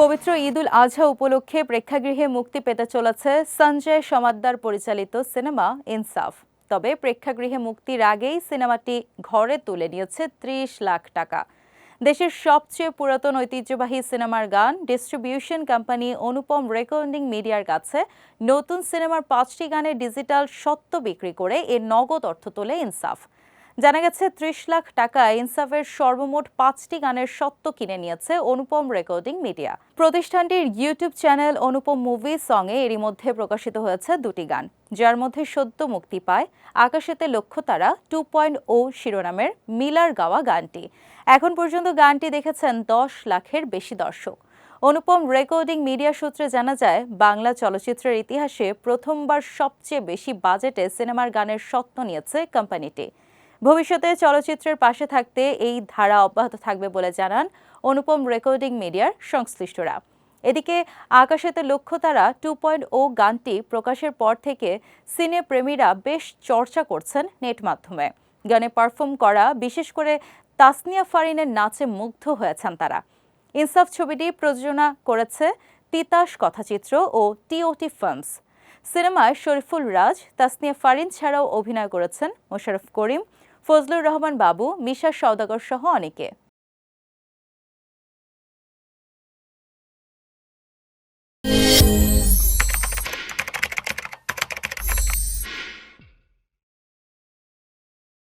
পবিত্র ঈদুল আজহা উপলক্ষে প্রেক্ষাগৃহে মুক্তি পেতে চলেছে সঞ্জয় সমাদ্দার পরিচালিত সিনেমা ইনসাফ। তবে প্রেক্ষাগৃহে মুক্তির আগেই সিনেমাটি ঘরে তুলে নিয়েছে ত্রিশ লাখ টাকা। দেশের সবচেয়ে পুরাতন ঐতিহ্যবাহী সিনেমার গান ডিস্ট্রিবিউশন কোম্পানি অনুপম রেকর্ডিং মিডিয়ার কাছে নতুন সিনেমার পাঁচটি গানের ডিজিটাল সত্ত্ব বিক্রি করে এর নগদ অর্থ তোলে ইনসাফ। জানা গেছে, ত্রিশ লাখ টাকা ইনসাফের সর্বমোট পাঁচটি গানের সত্ত্ব কিনে নিয়েছে অনুপম রেকর্ডিং মিডিয়া। প্রতিষ্ঠানটির ইউটিউব চ্যানেল অনুপম মুভি সঙ্গে এরই মধ্যে প্রকাশিত হয়েছে দুটি গান। যার মধ্যে সদ্য মুক্তি পায় আকাশেতে লক্ষ্য তারা টু পয়েন্ট ও শিরোনামের মিলার গাওয়া গানটি। এখন পর্যন্ত গানটি দেখেছেন দশ লাখের বেশি দর্শক। অনুপম রেকর্ডিং মিডিয়া সূত্রে জানা যায়, বাংলা চলচ্চিত্রের ইতিহাসে প্রথমবার সবচেয়ে বেশি বাজেটে সিনেমার গানের স্বত্ব নিয়েছে কোম্পানিটি। ভবিষ্যতে চলচ্চিত্রের পাশে থাকতে এই ধারা অব্যাহত থাকবে বলে জানান অনুপম রেকর্ডিং মিডিয়ার সংশ্লিষ্টরা। এদিকে আকাশেতে লক্ষ্য তারা টু পয়েন্ট ও গানটি প্রকাশের পর থেকে সিনে প্রেমীরা বেশ চর্চা করছেন নেট মাধ্যমে। গানে পারফর্ম করা, বিশেষ করে তাসনিয়া ফারিনের নাচে মুগ্ধ হয়েছেন তারা। ইনসাফ ছবিটি প্রযোজনা করেছে তিতাস কথাচিত্র ও টিওটি ফিল্মস। সিনেমায় শরীফুল রাজ, তাসনিয়া ফারিন ছাড়াও অভিনয় করেছেন মোশারফ করিম। ফজলুর রহমান বাবু মিশা সওদাগর সহ অনেকে।